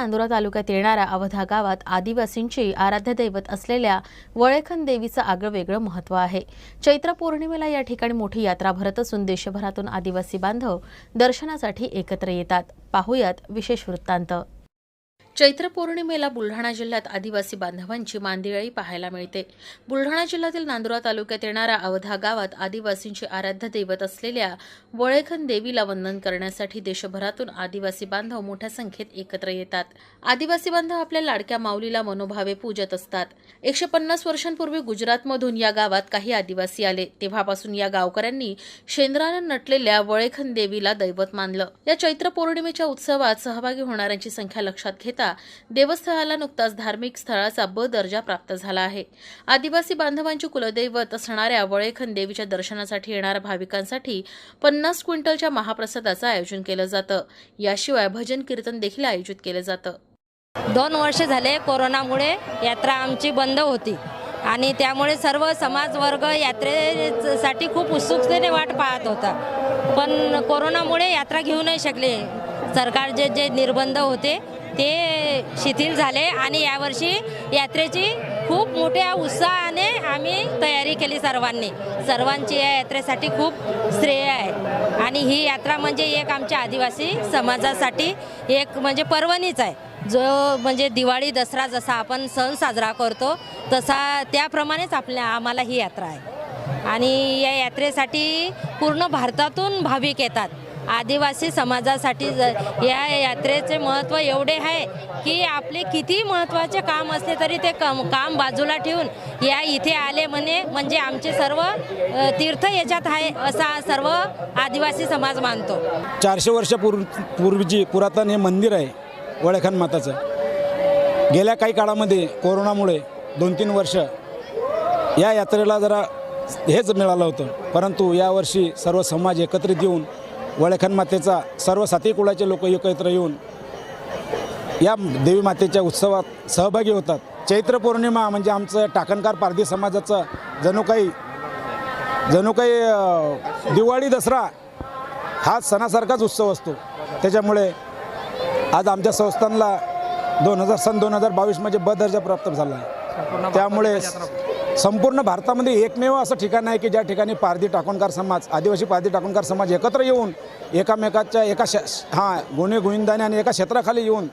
नांदुरा तालुक्यात येणाऱ्या अवधा गावात आदिवासींची आराध्य दैवत असलेल्या वळेखन देवीचं आगळं वेगळं महत्त्व आहे. चैत्र पौर्णिमेला या ठिकाणी मोठी यात्रा भरत असून देशभरातून आदिवासी बांधव दर्शनासाठी एकत्र येतात. पाहुयात विशेष वृत्तांत. चैत्र पौर्णिमेला बुलढाणा जिल्ह्यात आदिवासी बांधवांची मांदियाळी पाहायला मिळते. बुलढाणा जिल्ह्यातील नांदुरा तालुक्यात येणाऱ्या अवधा गावात आदिवासींची आराध्य दैवत असलेल्या वळेखन देवीला वंदन करण्यासाठी देशभरातून आदिवासी बांधव मोठ्या संख्येत एकत्र येतात. आदिवासी बांधव आपल्या लाडक्या माऊलीला मनोभावे पूजत असतात. एकशे पन्नास वर्षांपूर्वी गुजरातमधून या गावात काही आदिवासी आले. तेव्हापासून या गावकऱ्यांनी शेंद्रानं नटलेल्या वळेखन देवीला दैवत मानलं. या चैत्र पौर्णिमेच्या उत्सवात सहभागी होणाऱ्यांची संख्या लक्षात घेता देवस्थळाला नुकताच धार्मिक स्थळाचा ब दर्जा प्राप्त झाला आहे. आदिवासी बांधवांची कुलदैवत असणाऱ्या वळेखन देवीच्या दर्शनासाठी येणाऱ्या भाविकांसाठी पन्नास क्विंटलच्या महाप्रसादाचं आयोजन केलं जातं. याशिवाय भजन कीर्तन देखील आयोजित केलं जातं. दोन वर्ष झाले कोरोनामुळे यात्रा आमची बंद होती आणि त्यामुळे सर्व समाजवर्ग यात्रेसाठी खूप उत्सुकतेने वाट पाहत होता. पण कोरोनामुळे यात्रा घेऊ नाही शकले. सरकारचे जे निर्बंध होते ते शिथिल झाले आणि यावर्षी यात्रेची खूप मोठ्या उत्साहाने आम्ही तयारी केली सर्वांनी. सर्वांची या यात्रेसाठी खूप श्रेय आहे. आणि ही यात्रा म्हणजे एक आमच्या आदिवासी समाजासाठी एक म्हणजे पर्वणीच आहे. जो म्हणजे दिवाळी दसरा जसा आपण सण साजरा करतो तसा त्याप्रमाणेच आपल्या आम्हाला ही यात्रा आहे. आणि या यात्रेसाठी पूर्ण भारतातून भाविक येतात. आदिवासी समाजासाठी ज- या यात्रेचे महत्त्व एवढे आहे की आपले किती महत्त्वाचे काम असले तरी ते कम काम बाजूला ठेवून या इथे आले म्हणे म्हणजे आमचे सर्व तीर्थ याच्यात आहे असा सर्व आदिवासी समाज मानतो. चारशे वर्षापूर्वी पूर्वीची पुरातन हे मंदिर आहे वळेखान माताचं. गेल्या काही काळामध्ये कोरोनामुळे दोन तीन वर्ष या यात्रेला जरा हेच मिळालं होतं. परंतु यावर्षी सर्व समाज एकत्रित येऊन वळेखान मातेचा सर्व साती कुळाचे लोक एकत्र येऊन या देवी मातेच्या उत्सवात सहभागी होतात. चैत्र पौर्णिमा म्हणजे आमचं टाकणकार पारधी समाजाचं जणू काही जणू काही दिवाळी दसरा हा सणासारखाच उत्सव असतो. त्याच्यामुळे आज आमच्या संस्थानला दोन हजार सन दोन हजार बावीसमध्ये ब दर्जा प्राप्त झाला. आहे त्यामुळे संपूर्ण भारतामध्ये एकमेव असं ठिकाण आहे की ज्या ठिकाणी पारधी टाकोणकार समाज आदिवासी पारधी टाकोणकार समाज एकत्र येऊन एकामेकाच्या एका श हा गुन्हे गोविंदाने आणि एका क्षेत्राखाली येऊन